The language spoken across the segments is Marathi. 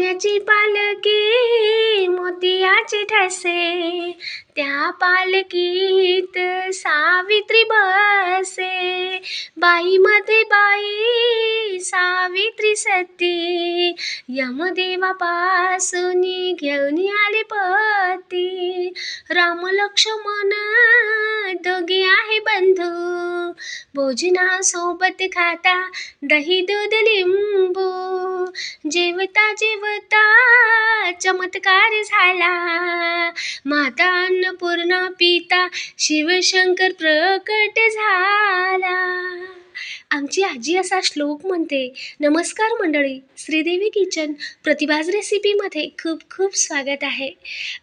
सोन्याची पालकी मोतियाचे ठसे त्या पालकीत सावित्री बसे. बाईमध्ये बाई सावित्री सती यमदेवापासून घेऊन आले पती. राम लक्ष्मण दोघे आहे बंद भोजनासोबत खाता दही दूध लिंबू. जेवता जेवता चमत्कार झाला. माता अन्नपूर्णा पिता शिवशंकर प्रकट झाला. आमची आजी असा श्लोक म्हणते नमस्कार मंडळी श्रीदेवी किचन प्रतिभाज रेसिपीमध्ये खूप खूप स्वागत आहे.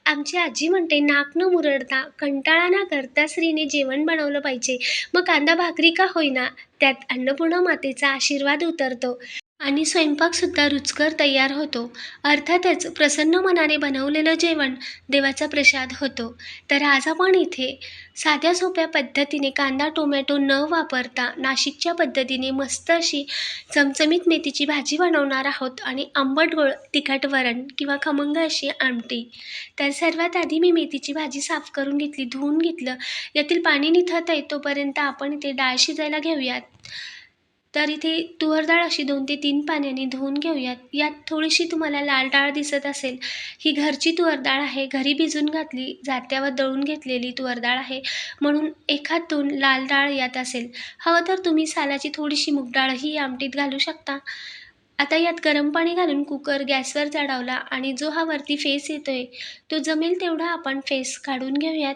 आमची आजी म्हणते नाक न मुरडता कंटाळा ना करता स्त्रीने जेवण बनवलं पाहिजे. मग कांदा भाकरी का होईना? त्यात अन्नपूर्णा मातेचा आशीर्वाद उतरतो. आणि स्वयंपाकसुद्धा रुचकर तयार होतो. अर्थातच प्रसन्न मनाने बनवलेलं जेवण देवाचा प्रसाद होतो. तर आज आपण इथे साध्या सोप्या पद्धतीने कांदा टोमॅटो न वापरता नाशिकच्या पद्धतीने मस्त अशी चमचमीत मेथीची भाजी बनवणार आहोत आणि आंबट गोळ तिखट वरण किंवा खमंग अशी आमटी. तर सर्वात आधी मी मेथीची भाजी साफ करून घेतली धुवून घेतलं. यातील पाणी निथळत आहे तोपर्यंत आपण इथे डाळ शिजायला घेऊयात. तर इथे तुवर डाळ अशी दोन ते तीन पाण्याने धुवून घेऊयात. यात थोडीशी तुम्हाला लाल डाळ दिसत असेल. ही घरची तुवर डाळ आहे. घरी भिजून घातली जात्यावर दळून घेतलेली तुवर डाळ आहे. म्हणून एखाद दोन लाल डाळ यात असेल. हवं तर तुम्ही सालाची थोडीशी मूग डाळही आमटीत घालू शकता. आता यात गरम पाणी घालून कुकर गॅसवर चढावला आणि जो हा वरती फेस येतोय तो जमेल तेवढा आपण फेस काढून घेऊयात.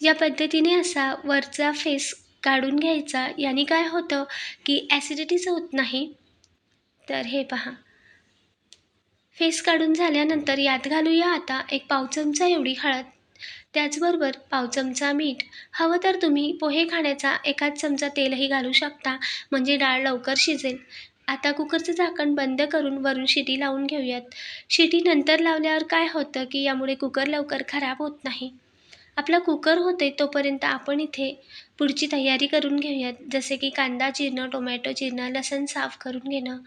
या पद्धतीने असा वरचा फेस काढून घ्यायचा. याने काय होतं की ॲसिडिटीच होत नाही. तर हे पहा. फेस काढून झाल्यानंतर यात घालूया आता एक पाव चमचा एवढी हळद. त्याचबरोबर पाव चमचा मीठ. हवं तर तुम्ही पोहे खाण्याचा एकाच चमचा तेलही घालू शकता म्हणजे डाळ लवकर शिजेल. आता कुकरचं झाकण बंद करून वरून शिटी लावून घेऊयात. शिटी नंतर लावल्यावर काय होतं की यामुळे कुकर लवकर खराब होत नाही. आपला कुकर होते तोपर्यंत आपण इथे पुढची तयारी करून घेऊयात. जसे की कांदा चिरणं टोमॅटो चिरणं लसण साफ करून घेणं.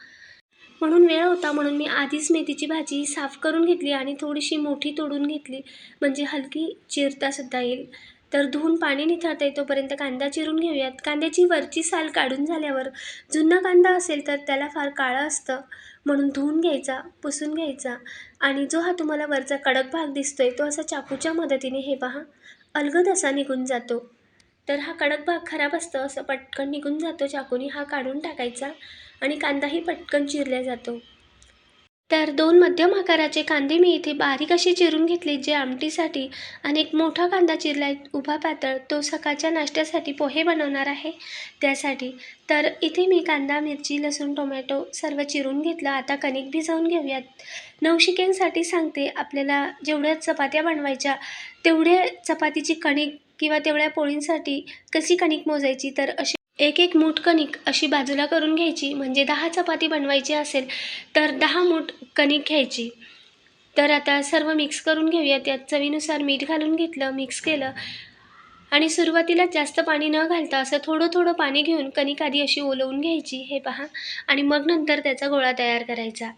म्हणून वेळ होता म्हणून मी आधीच मेथीची भाजी साफ करून घेतली आणि थोडीशी मोठी तोडून घेतली. म्हणजे हलकी चिरतासुद्धा येईल. तर धुवून पाणी निथळता तोपर्यंत कांदा चिरून घेऊयात. कांद्याची वरची साल काढून झाल्यावर जुना कांदा असेल तर त्याला फार काळं असतं. म्हणून धुवून घ्यायचा पुसून घ्यायचा आणि जो हा तुम्हाला वरचा कडक भाग दिसतोय तो असा चाकूच्या मदतीने हे पहा अलगद असा निघून जातो. तर हा कडक भाग खराब असतो असं पटकन निघून जातो चाकूने हा काढून टाकायचा आणि कांदाही पटकन चिरला जातो. तर दोन मध्यम आकाराचे कांदे मी इथे बारीक असे चिरून घेतले जे आमटीसाठी आणि एक मोठा कांदा चिरला उभा पातळ तो सकाळच्या नाश्त्यासाठी पोहे बनवणार आहे त्यासाठी. तर इथे मी कांदा मिरची लसूण टोमॅटो सर्व चिरून घेतलं. आता कणिक भिजवून घेऊयात. नवशिक्यांसाठी सांगते आपल्याला जेवढ्या चपात्या बनवायच्या तेवढ्या चपातीची कणिक किंवा तेवढ्या पोळींसाठी कशी कणिक मोजायची तर अशी एक एक मूठ कणिक अशी बाजूला करून घ्यायची. म्हणजे दहा चपाती बनवायची असेल तर दहा मूठ कणिक घ्यायची. तर आता सर्व मिक्स करून घेऊया त्यात चवीनुसार मीठ घालून घेतलं मिक्स केलं. आणि सुरुवातीला जास्त पाणी न घालता असं थोडं थोडं पाणी घेऊन कणिक आधी अशी ओलवून घ्यायची हे पहा. आणि मग नंतर त्याचा गोळा तयार करायचा.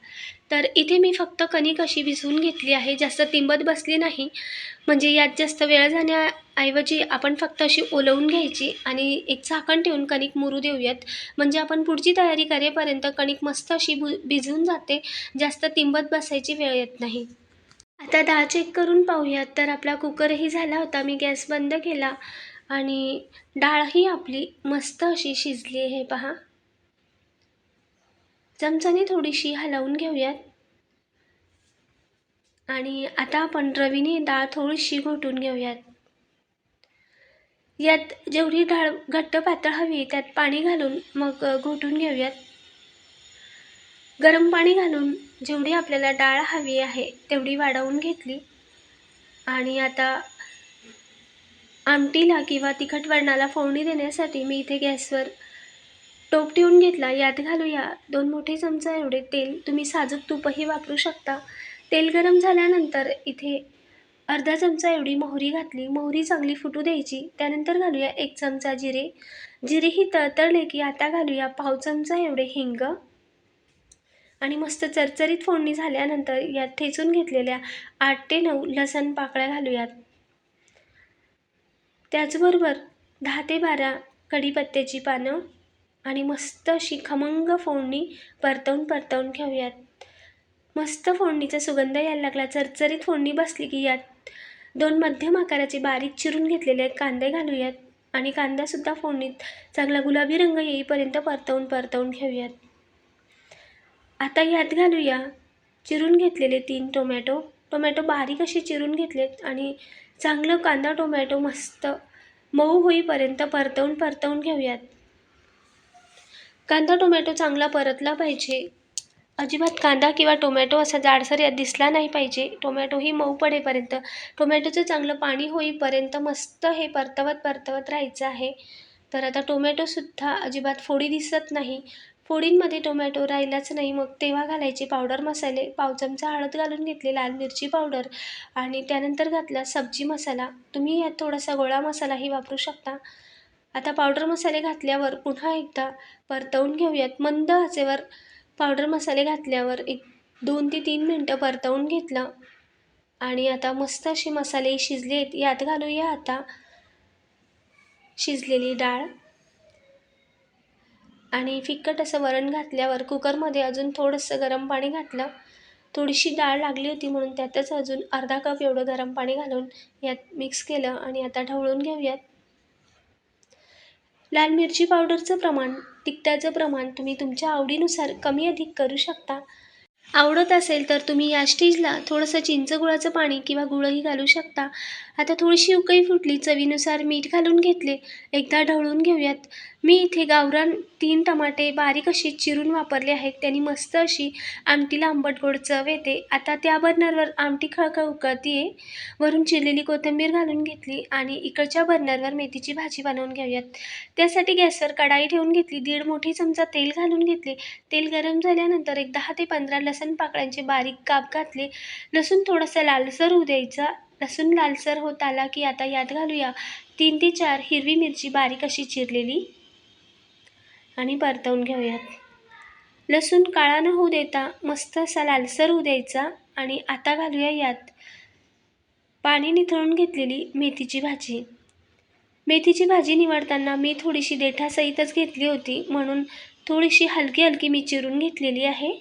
तर इथे मी फक्त कणिक अशी भिजवून घेतली आहे जास्त तिंबत बसली नाही. म्हणजे यात जास्त वेळ जाण्याऐवजी आपण फक्त अशी ओलवून घ्यायची आणि एक झाकण ठेवून कणिक मुरू देऊयात. म्हणजे आपण पुढची तयारी करेपर्यंत कणिक मस्त अशी भु भिजून जाते जास्त तिंबत बसायची वेळ येत नाही. आता डाळ चेक करून पाहूयात. तर आपला कुकरही झाला होता मी गॅस बंद केला आणि डाळही आपली मस्त अशी शिजली आहे पहा. चमचाने थोडीशी हलवून घेऊयात. आणि आता आपण रवीने डाळ थोडीशी घोटून घेऊयात. यात जेवढी डाळ घट्ट पातळ हवी त्यात पाणी घालून मग घोटून घेऊयात. गरम पाणी घालून जेवढी आपल्याला डाळ हवी आहे तेवढी वाढवून घेतली. आणि आता आमटीला किंवा तिखट वरणाला फोडणी देण्यासाठी मी इथे गॅसवर टोप ठेवून घेतला. यात घालूया दोन मोठे चमचा एवढे तेल. तुम्ही साजूक तूपही वापरू शकता. तेल गरम झाल्यानंतर इथे अर्धा चमचा एवढी मोहरी घातली. मोहरी चांगली फुटू द्यायची. त्यानंतर घालूया एक चमचा जिरे. जिरे ही तळतळले की आता घालूया पाव चमचा एवढे हिंग. आणि मस्त चरचरीत फोडणी झाल्यानंतर यात ठेचून घेतलेल्या आठ ते नऊ लसण पाकळ्या घालूयात. त्याचबरोबर दहा ते बारा कढीपत्त्याची पानं आणि मस्त अशी खमंग फोडणी परतवून परतवून घेऊयात. मस्त फोडणीचा सुगंध यायला लागला. चरचरीत फोडणी बसली की यात दोन मध्यम आकाराचे बारीक चिरून घेतलेले कांदे घालूयात आणि कांदासुद्धा फोडणीत चांगला गुलाबी रंग येईपर्यंत परतवून परतवून घेऊयात. आता यात घालूया. चिरून घेतलेले तीन टोमॅटो. टोमॅटो बारीक असे चिरून घेतलेत आणि चांगलं कांदा टोमॅटो मस्त मऊ होईपर्यंत परतवून परतवून घेऊयात. कांदा टोमॅटो चांगला परतला पाहिजे. अजिबात कांदा किंवा टोमॅटो असा जाडसर यात दिसला नाही पाहिजे. टोमॅटोही मऊ पडेपर्यंत टोमॅटोचं चांगलं पाणी होईपर्यंत मस्त हे परतवत परतवत राहायचं आहे. तर आता टोमॅटोसुद्धा अजिबात फोडी दिसत नाही. फोडींमध्ये टोमॅटो राहिलाच नाही. मग तेव्हा घालायचे पावडर मसाले. पाव चमचा हळद घालून घेतली लाल मिरची पावडर आणि त्यानंतर घातला सब्जी मसाला. तुम्ही यात थोडासा गोळा मसालाही वापरू शकता. आता पावडर मसाले घातल्यावर पुन्हा एकदा परतवून घेऊयात. मंद आचेवर पावडर मसाले घातल्यावर एक दोन ते तीन मिनटं परतवून घेतलं आणि आता मस्त असे मसाले शिजलेत. यात घालूया आता शिजलेली डाळ. आणि फिक्कट असं वरण घातल्यावर कुकरमध्ये अजून थोडंसं गरम पाणी घातलं. थोडीशी डाळ लागली होती म्हणून त्यातच अजून अर्धा कप एवढं गरम पाणी घालून यात मिक्स केलं आणि आता ढवळून घेऊयात. लाल मिरची पावडरचं प्रमाण तिखटाचं प्रमाण तुम्ही तुमच्या आवडीनुसार कमी अधिक करू शकता. आवडत असेल तर तुम्ही या स्टेजला थोडंसं चिंच गुळाचं पाणी किंवा गुळही घालू शकता. आता थोडीशी उकळी फुटली चवीनुसार मीठ घालून घेतले. एकदा ढवळून घेऊयात. मी इथे गावरान तीन टमाटे बारीक असे चिरून वापरले आहेत. त्यांनी मस्त अशी आमटीला आंबट गोड चव येते. आता त्या बर्नरवर आमटी खळखळ उकळती आहे वरून चिरलेली कोथिंबीर घालून घेतली आणि इकडच्या बर्नरवर मेथीची भाजी बनवून घेऊयात. त्यासाठी गॅसवर कढाई ठेवून घेतली. दीड मोठी चमचा तेल घालून घेतले. तेल गरम झाल्यानंतर एक दहा ते पंधरा लसण पाकळ्यांचे बारीक काप घातले. लसूण थोडासा लालसर होऊ द्यायचा. लसूण लालसर होत आला की आता यात घालूया. तीन ते चार हिरवी मिरची बारीक अशी चिरलेली आणि परतवून घेऊयात. लसूण काळा न होऊ देता मस्त असा लालसर होऊ द्यायचा आणि आता घालूया यात पाणी निथळून घेतलेली मेथीची भाजी. मेथीची भाजी निवडताना मी थोडीशी देठासहितच घेतली होती म्हणून थोडीशी हलकी हलकी मी चिरून घेतलेली आहे.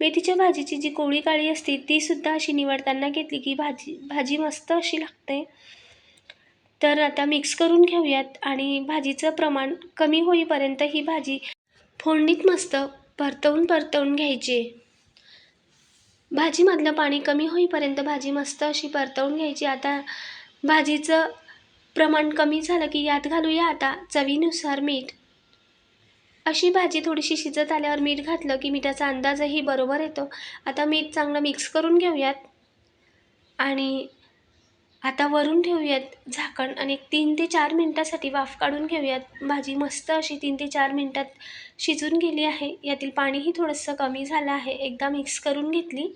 मेथीच्या भाजीची जी कोळी काळी असते तीसुद्धा अशी निवडताना घेतली की भाजी भाजी मस्त अशी लागते. तर आता मिक्स करून घेऊयात आणि भाजीचं प्रमाण कमी होईपर्यंत ही भाजी फोडणीत मस्त परतवून परतवून घ्यायची. भाजीमधलं पाणी कमी होईपर्यंत भाजी मस्त अशी परतवून घ्यायची. आता भाजीचं प्रमाण कमी झालं की यात घालूया आता चवीनुसार मीठ. अशी भाजी थोडीशी शिजत आल्यावर मीठ घातलं की मिठाचा अंदाजही बरोबर येतो. आता मीठ चांगलं मिक्स करून घेऊयात. आणि आता वरून ठेवूयात झाकण आणि एक तीन ते चार मिनटासाठी वाफ काढून घेऊयात. भाजी मस्त अशी तीन ते चार मिनटात शिजून गेली आहे. यातील पाणीही थोडंसं कमी झालं आहे. एकदा मिक्स करून घेतली.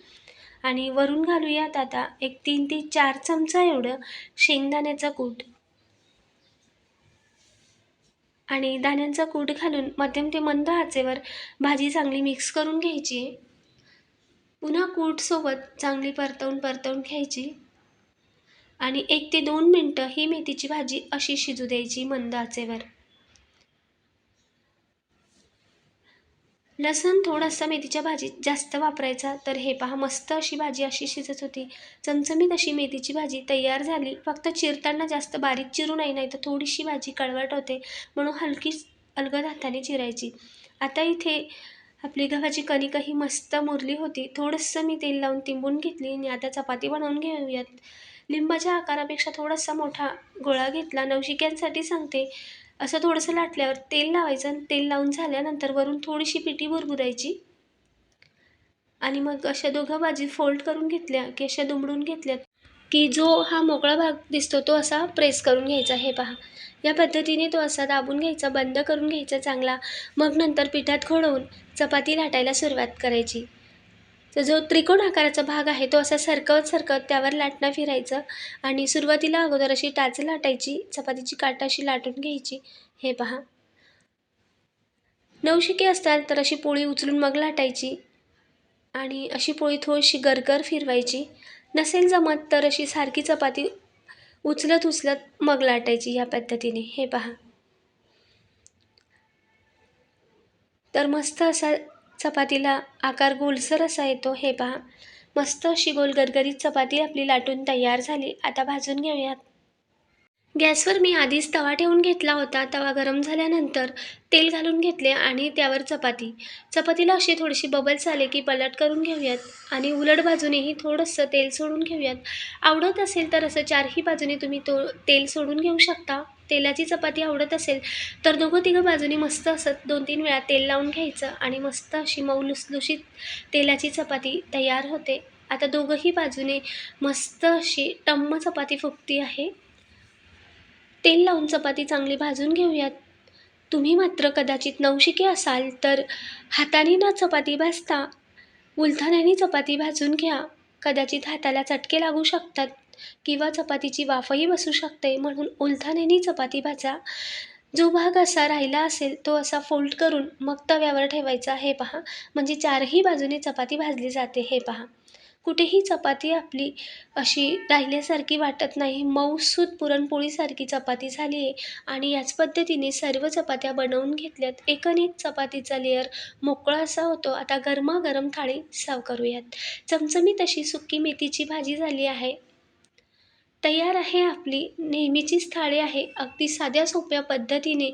आणि वरून घालूयात आता एक तीन ते चार चमचा एवढं शेंगदाण्याचा कूट. आणि दाण्यांचा कूट घालून मध्यम ते मंद आचेवर भाजी चांगली मिक्स करून घ्यायची. पुन्हा कूटसोबत चांगली परतवून परतवून घ्यायची. आणि एक ते दोन मिनटं ही मेथीची भाजी अशी शिजू द्यायची मंद आचेवर. लसण थोडासा मेथीच्या भाजीत जास्त वापरायचा. तर हे पहा मस्त अशी भाजी अशी शिजत होती. चमचमीत अशी मेथीची भाजी तयार झाली. फक्त चिरताना जास्त बारीक चिरू नाही नाही तर थोडीशी भाजी कळवट होते म्हणून हलकी अलगद हाताने चिरायची. आता इथे आपली गव्हाची कणिकही मस्त मुरली होती. थोडंसं मी तेल लावून तिंबून घेतली आणि आता चपाती बनवून घेऊयात. लिंबाच्या आकारापेक्षा थोडासा मोठा गोळा घेतला. नवशिक्यांसाठी सांगते असं थोडंसं लाटल्यावर तेल लावायचं आणि तेल लावून झाल्यानंतर वरून थोडीशी पिठी बुरबुरायची आणि मग अशा दोघं भाजी फोल्ड करून घेतल्या की अशा दुमडून घेतल्या की जो हा मोकळा भाग दिसतो तो असा प्रेस करून घ्यायचा. हे पहा. या पद्धतीने तो असा दाबून घ्यायचा बंद करून घ्यायचा चांगला. मग नंतर पिठात घोळवून चपाती लाटायला सुरुवात करायची. तर जो त्रिकोण आकाराचा भाग आहे तो असा सरकवत सरकवत त्यावर लाटणं फिरायचं आणि सुरुवातीला अगोदर अशी टाच लाटायची चपातीची काटा अशी लाटून घ्यायची. हे पहा. नवशिके असतात तर अशी पोळी उचलून मग लाटायची आणि अशी पोळी थोडीशी गरगर फिरवायची. नसेल जमत तर अशी सारखी चपाती उचलत उचलत मग लाटायची या पद्धतीने. हे पहा. तर मस्त असा चपातीला आकार गोलसर असा येतो हे पहा. मस्त अशी गोल गरगरीत चपाती आपली लाटून तयार झाली. आता भाजून घेऊयात. गॅसवर मी आधीच तवा ठेवून घेतला होता. तवा गरम झाल्यानंतर तेल घालून घेतले आणि त्यावर चपाती. चपातीला अशी थोडीशी बबल्स आले की पलट करून घेऊयात आणि उलट बाजूनेही थोडंसं तेल सोडून घेऊयात. आवडत असेल तर असं चारही बाजूने तुम्ही तो तेल सोडून घेऊ शकता. तेलाची चपाती आवडत असेल तर दोघं तिघं बाजूने मस्त असं दोन तीन वेळा तेल लावून घ्यायचं आणि मस्त अशी मऊ लुसलुशीत तेलाची चपाती तयार होते. आता दोघंही बाजूने मस्त अशी टम्म चपाती फुगती आहे. तेल लावून चपाती चांगली भाजून घेऊयात. तुम्ही मात्र कदाचित नवशिके असाल तर हाताने न चपाती भाजता उलथाण्याने चपाती भाजून घ्या. कदाचित हाताला चटके लागू शकतात. किंवा चपातीची वाफही बसू शकते. म्हणून उलथानेनी चपाती भाजा. जो भाग असा राहिला असेल तो असा फोल्ड करून मग तव्यावर ठेवायचा. हे पहा. म्हणजे चारही बाजूने चपाती भाजली जाते. हे पहा. कुठेही चपाती आपली अशी राहिल्यासारखी वाटत नाही. मऊसूत पुरणपोळीसारखी चपाती झाली आहे. आणि याच पद्धतीने सर्व चपात्या बनवून घेतल्यात. एकनेक चपातीचा लेअर मोकळा असा होतो. आता गरमागरम थाळी सर्व करूयात. चमचमीत अशी सुक्की मेथीची भाजी झाली आहे. तयार आहे आपली. नेहमीचीच थाळी आहे. अगदी साध्या सोप्या पद्धतीने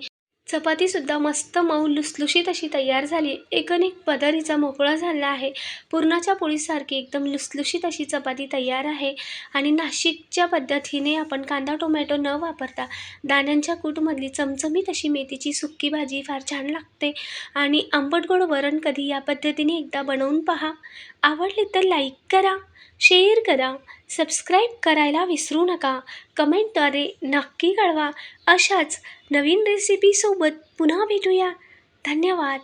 चपातीसुद्धा मस्त मऊ लुसलुशीत अशी तयार झाली. एकन एक पदरीचा मोकळा झाला आहे. पुरणाच्या पोळीसारखी एकदम लुसलुशीत अशी चपाती तयार आहे. आणि नाशिकच्या पद्धतीने आपण कांदा टोमॅटो न वापरता दाण्यांच्या कूटमधली चमचमीत अशी मेथीची सुक्की भाजी फार छान लागते. आणि आंबट गोड वरण कधी या पद्धतीने एकदा बनवून पहा. आवडले तर लाईक करा शेअर करा सबस्क्राईब करायला विसरू नका. कमेंटद्वारे नक्की कळवा. अशाच नवीन रेसिपीसोबत पुन्हा भेटूया. धन्यवाद.